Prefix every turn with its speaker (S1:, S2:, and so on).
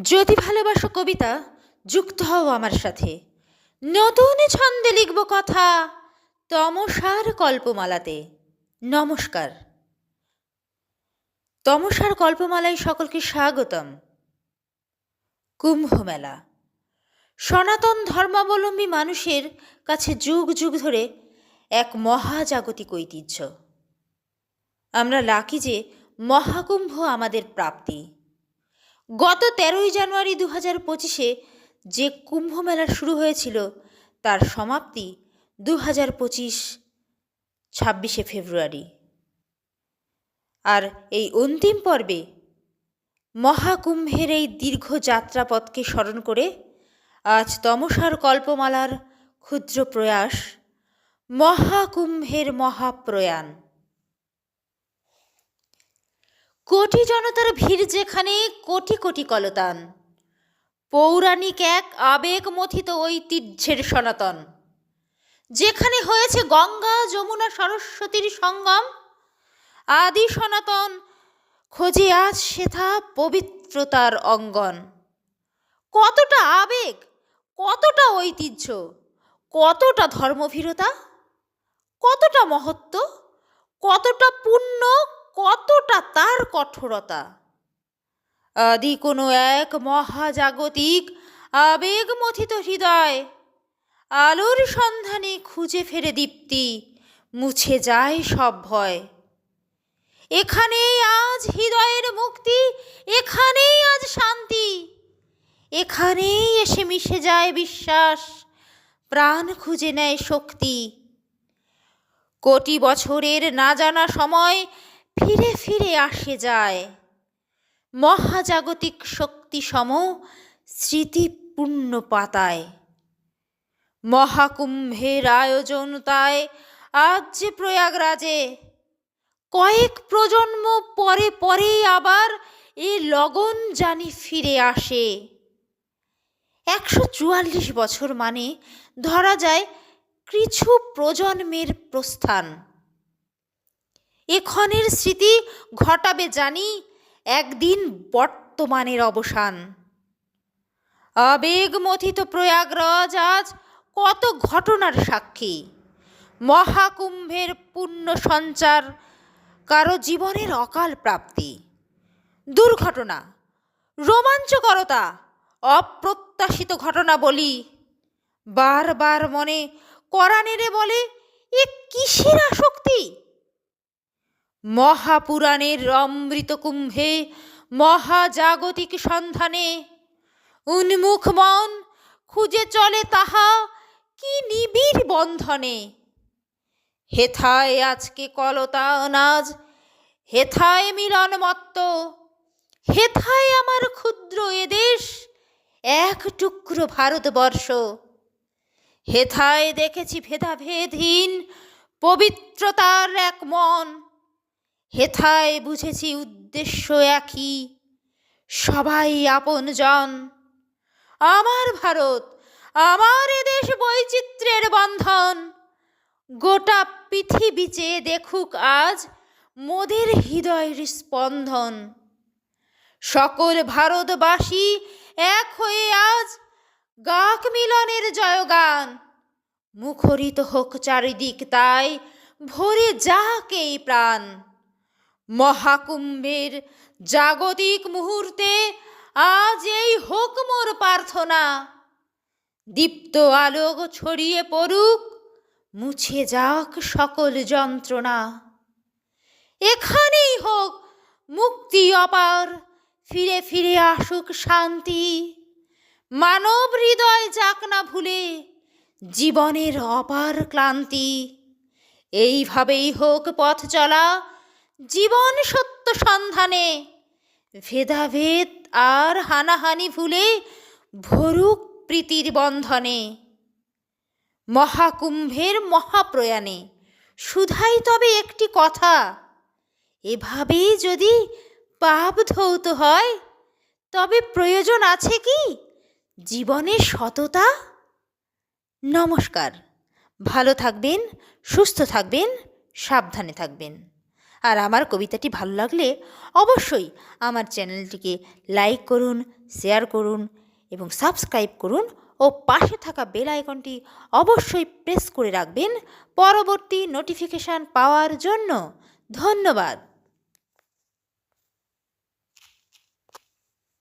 S1: যদি ভালোবাসো কবিতা, যুক্ত হও আমার সাথে। নতুন ছন্দে লিখব কথা, তমসার কল্পমালাতে। নমস্কার। তমসার কল্পমালায় সকলকে স্বাগতম। কুম্ভ মেলা। সনাতন ধর্মাবলম্বী মানুষের কাছে যুগ যুগ ধরে এক মহাজাগতিক ঐতিহ্য। আমরা লাকি যে মহাকুম্ভ আমাদের প্রাপ্তি। গত তেরোই জানুয়ারি দু হাজার পঁচিশে যে কুম্ভ মেলা শুরু হয়েছিল, তার সমাপ্তি দু হাজার পঁচিশ ছাব্বিশে ফেব্রুয়ারি। আর এই অন্তিম পর্বে মহাকুম্ভের এই দীর্ঘ যাত্রাপথকে স্মরণ করে আজ তমসার কল্পমালার ক্ষুদ্র প্রয়াস মহাকুম্ভের মহাপ্রয়াণ। কোটি জনতার ভিড় যেখানে, কোটি কোটি কলতান। পৌরাণিক এক আবেগ মথিত ঐতিহ্যের সনাতন। যেখানে হয়েছে গঙ্গা, যমুনা, সরস্বতীর সঙ্গম। আদি সনাতন খোঁজে আজ সেথা পবিত্রতার অঙ্গন। কতটা আবেগ, কতটা ঐতিহ্য, কতটা ধর্মভীরতা, কতটা মহত্ব, কতটা পুণ্য কতটা তার কঠোরতা? আদি কোনো এক মহাজাগতিক আবেগমথিত হৃদয় আলোর সন্ধানে খুঁজে ফেরে দীপ্তি, মুছে যায় সব ভয়। এখানেই আজ হৃদয়ের মুক্তি, এখানেই আজ শান্তি, এখানেই এসে মিশে যায় বিশ্বাস, প্রাণ খুঁজে নেয় শক্তি। কোটি বছরের না জানা সময় ফিরে ফিরে আসে যায়। মহাজাগতিক শক্তি সম স্মৃতিপূর্ণ পাতায়। মহাকুম্ভের আয়োজন তাই আজ যে প্রয়াগরাজে। কয়েক প্রজন্ম পরে পরেই আবার এ লগন জানি ফিরে আসে। একশো চুয়াল্লিশ বছর মানে ধরা যায় কিছু প্রজন্মের প্রস্থান। এক্ষণের স্মৃতি ঘটাবে জানি একদিন বর্তমানের অবসান। আবেগমথিত প্রয়াগরাজ আজ কত ঘটনার সাক্ষী। মহাকুম্ভের পুণ্য সঞ্চার কারও জীবনের অকাল প্রাপ্তি। দুর্ঘটনা, রোমাঞ্চকরতা, অপ্রত্যাশিত ঘটনা বলি। বারবার মনে করানেরে বলে, এ কিসের আসক্তি? মহাপুরাণের অমৃত কুম্ভে মহাজাগতিক সন্ধানে উন্মুখ মন খুঁজে চলে তাহা কি নিবিড় বন্ধনে? হেথায় আজকে কলতা অনাজ হেথায় মিলন মত্ত হেথায় আমার ক্ষুদ্র এদেশ এক টুকরো ভারতবর্ষ। হেথায় দেখেছি ভেদাভেদহীন পবিত্রতার এক মন হেথায় বুঝেছি উদ্দেশ্য একই। সবাই আপনজন আমার ভারত, আমার দেশ বৈচিত্র্যের বন্ধন। গোটা পৃথিবী চেয়ে দেখুক আজ মোদের হৃদয়ের স্পন্দন। সকল ভারতবাসী এক হয়ে আজ গাক মিলনের জয়গান। মুখরিত হোক চারিদিক তাই ভরে যাক প্রাণ। মহাকুম্ভের জাগতিক মুহূর্তে আজ এই হোক মোর প্রার্থনা। দীপ্ত আলোক ছড়িয়ে পড়ুক, মুছে যাক সকল যন্ত্রণা। এখানেই হোক মুক্তি অপার, ফিরে ফিরে আসুক শান্তি। মানব হৃদয় যাক না ভুলে, জীবনের অপার ক্লান্তি। এইভাবেই হোক পথ চলা জীবন সত্য সন্ধানে। ভেদাভেদ আর হানাহানি ভুলে ভরুক প্রীতির বন্ধনে। মহাকুম্ভের মহাপ্রয়াণে শুধাই তবে একটি কথা এভাবেই যদি পাপ ধৌত হয়, তবে প্রয়োজন আছে কি? জীবনের সততা? নমস্কার, ভালো থাকবেন, সুস্থ থাকবেন, সাবধানে থাকবেন। আর আমার কবিতাটি ভালো লাগলে অবশ্যই আমার চ্যানেলটিকে লাইক করুন, শেয়ার করুন এবং সাবস্ক্রাইব করুন ও পাশে থাকা বেল আইকনটি অবশ্যই প্রেস করে রাখবেন। পরবর্তী নোটিফিকেশান পাওয়ার জন্য ধন্যবাদ।